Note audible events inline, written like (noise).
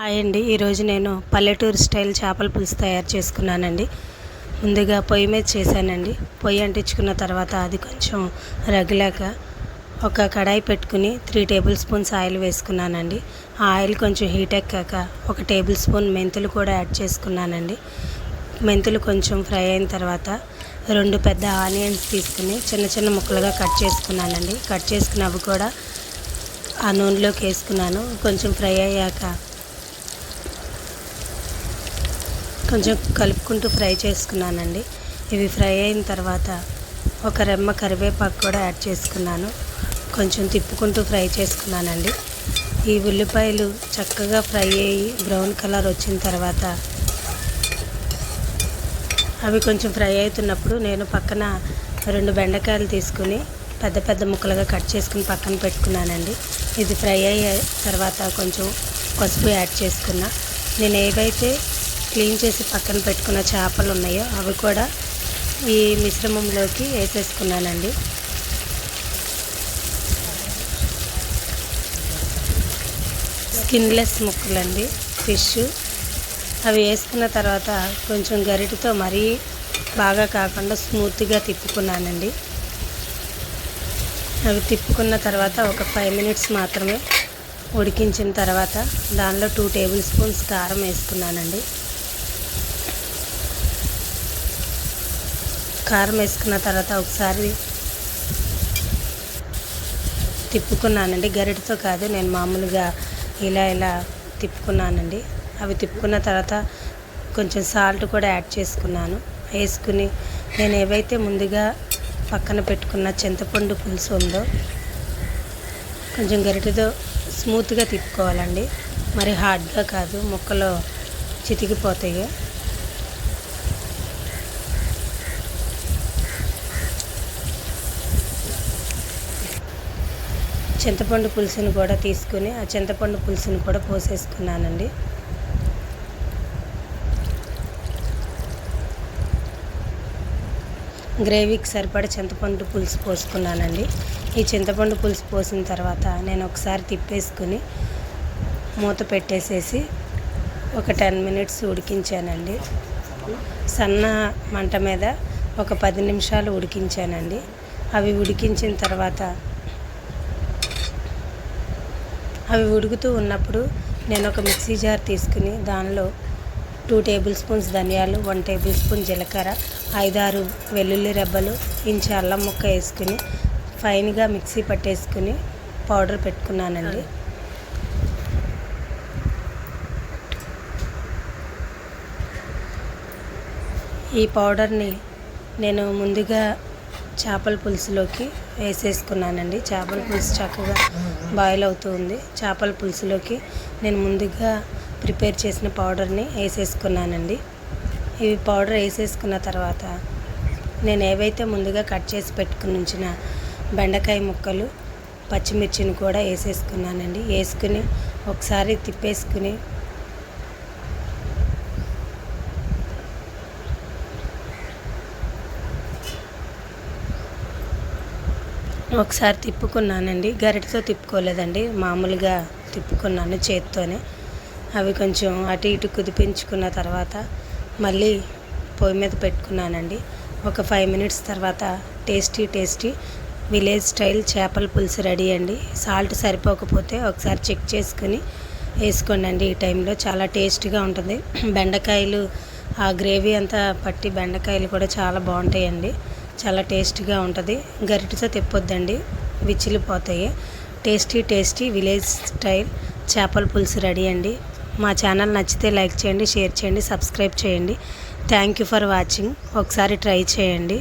Hi అండి. ఈరోజు నేను పల్లెటూరు స్టైల్ చేపల పులుసు తయారు చేసుకున్నానండి. ముందుగా పొయ్యి మీద చేశానండి. పొయ్యి అంటించుకున్న తర్వాత అది కొంచెం రగిలాక ఒక కడాయి పెట్టుకుని త్రీ టేబుల్ స్పూన్స్ ఆయిల్ వేసుకున్నానండి. ఆ ఆయిల్ కొంచెం హీట్ ఎక్కాక ఒక టేబుల్ స్పూన్ మెంతులు కూడా యాడ్ చేసుకున్నానండి. మెంతులు కొంచెం ఫ్రై అయిన తర్వాత రెండు పెద్ద ఆనియన్స్ తీసుకుని చిన్న చిన్న ముక్కలుగా కట్ చేసుకున్నానండి. కట్ చేసుకున్న అవి కూడా ఆ నూనెలోకి వేసుకున్నాను. కొంచెం ఫ్రై అయ్యాక కొంచెం కలుపుకుంటూ ఫ్రై చేసుకున్నానండి. ఇవి ఫ్రై అయిన తర్వాత ఒక రెమ్మ కరివేపాకు కూడా యాడ్ చేసుకున్నాను. కొంచెం తిప్పుకుంటూ ఫ్రై చేసుకున్నానండి. ఈ ఉల్లిపాయలు చక్కగా ఫ్రై అయ్యి బ్రౌన్ కలర్ వచ్చిన తర్వాత అవి కొంచెం ఫ్రై అవుతున్నప్పుడు నేను పక్కన రెండు బెండకాయలు తీసుకుని పెద్ద పెద్ద ముక్కలుగా కట్ చేసుకుని పక్కన పెట్టుకున్నానండి. ఇది ఫ్రై అయ్యే తర్వాత కొంచెం పసుపు యాడ్ చేసుకున్నా. నేను ఏవైతే క్లీన్ చేసి పక్కన పెట్టుకున్న చేపలు ఉన్నాయో అవి కూడా ఈ మిశ్రమంలోకి వేసేసుకున్నానండి. Skinless ముక్కలండి fish. అవి వేసుకున్న తర్వాత కొంచెం గరిటతో మరీ బాగా కాకుండా స్మూత్గా తిప్పుకున్నానండి. అవి తిప్పుకున్న తర్వాత ఒక ఫైవ్ మినిట్స్ మాత్రమే ఉడికించిన తర్వాత దానిలో టూ టేబుల్ స్పూన్స్ కారం వేసుకున్నానండి. కారం వేసుకున్న తర్వాత ఒకసారి తిప్పుకున్నానండి. గరిటతో కాదు నేను మామూలుగా ఇలా ఇలా తిప్పుకున్నానండి. అవి తిప్పుకున్న తర్వాత కొంచెం సాల్ట్ కూడా యాడ్ చేసుకున్నాను. వేసుకుని నేను ఏవైతే ముందుగా పక్కన పెట్టుకున్న చింతపండు పులుసు ఉందో కొంచెం గరిటెతో స్మూత్గా తిప్పుకోవాలండి. మరి హార్డ్గా కాదు ముక్కలు చితికిపోతాయి. చింతపండు పులుసుని కూడా తీసుకుని ఆ చింతపండు పులుసుని కూడా పోసేసుకున్నానండి. గ్రేవీకి సరిపడ చింతపండు పులుసు పోసుకున్నానండి. ఈ చింతపండు పులుసు పోసిన తర్వాత నేను ఒకసారి తిప్పేసుకుని మూత పెట్టేసేసి ఒక టెన్ మినిట్స్ ఉడికించానండి. సన్న మంట మీద ఒక పది నిమిషాలు ఉడికించానండి. అవి ఉడికించిన తర్వాత అవి ఉడుకుతూ ఉన్నప్పుడు నేను ఒక మిక్సీ జార్ తీసుకుని దానిలో టూ టేబుల్ స్పూన్స్ ధనియాలు వన్ టేబుల్ స్పూన్ జీలకర్ర ఐదారు వెల్లుల్లి రెబ్బలు ఇంచు అల్లం ముక్క వేసుకుని ఫైన్గా మిక్సీ పట్టేసుకుని పౌడర్ పెట్టుకున్నానండి. ఈ పౌడర్ని నేను ముందుగా చేపల పులుసులోకి వేసేసుకున్నానండి. చేపల పులుసు చక్కగా బాయిల్ అవుతూ ఉంది. చేపల పులుసులోకి నేను ముందుగా ప్రిపేర్ చేసిన పౌడర్ని వేసేసుకున్నానండి. ఇవి పౌడర్ వేసేసుకున్న తర్వాత నేను ఏవైతే ముందుగా కట్ చేసి పెట్టుకుని ఉంచిన బెండకాయ ముక్కలు పచ్చిమిర్చిని కూడా వేసేసుకున్నానండి. వేసుకుని ఒకసారి తిప్పేసుకుని ఒకసారి తిప్పుకున్నానండి. గరిటతో తిప్పుకోలేదండి. మామూలుగా తిప్పుకున్నాను చేత్తోనే. అవి కొంచెం అటు ఇటు కుదిపించుకున్న తర్వాత మళ్ళీ పొయ్యి మీద పెట్టుకున్నానండి. ఒక ఫైవ్ మినిట్స్ తర్వాత టేస్టీ టేస్టీ విలేజ్ స్టైల్ చేపల పులుసు రెడీ అండి. సాల్ట్ సరిపోకపోతే ఒకసారి చెక్ చేసుకుని వేసుకోండి అండి ఈ టైంలో చాలా టేస్టీగా ఉంటుంది. (clears throat) బెండకాయలు ఆ గ్రేవీ అంతా పట్టి బెండకాయలు కూడా చాలా బాగుంటాయండి. చాలా టేస్టీగా ఉంటుంది. గరిటెతో తిప్పొద్దండి. విచ్చిలిపోతాయి. టేస్టీ టేస్టీ విలేజ్ స్టైల్ చేపల పులుసు రెడీ అండి. మా ఛానల్ నచ్చితే లైక్ చేయండి షేర్ చేయండి సబ్స్క్రైబ్ చేయండి. Thank you for watching. ఒకసారి ట్రై చేయండి.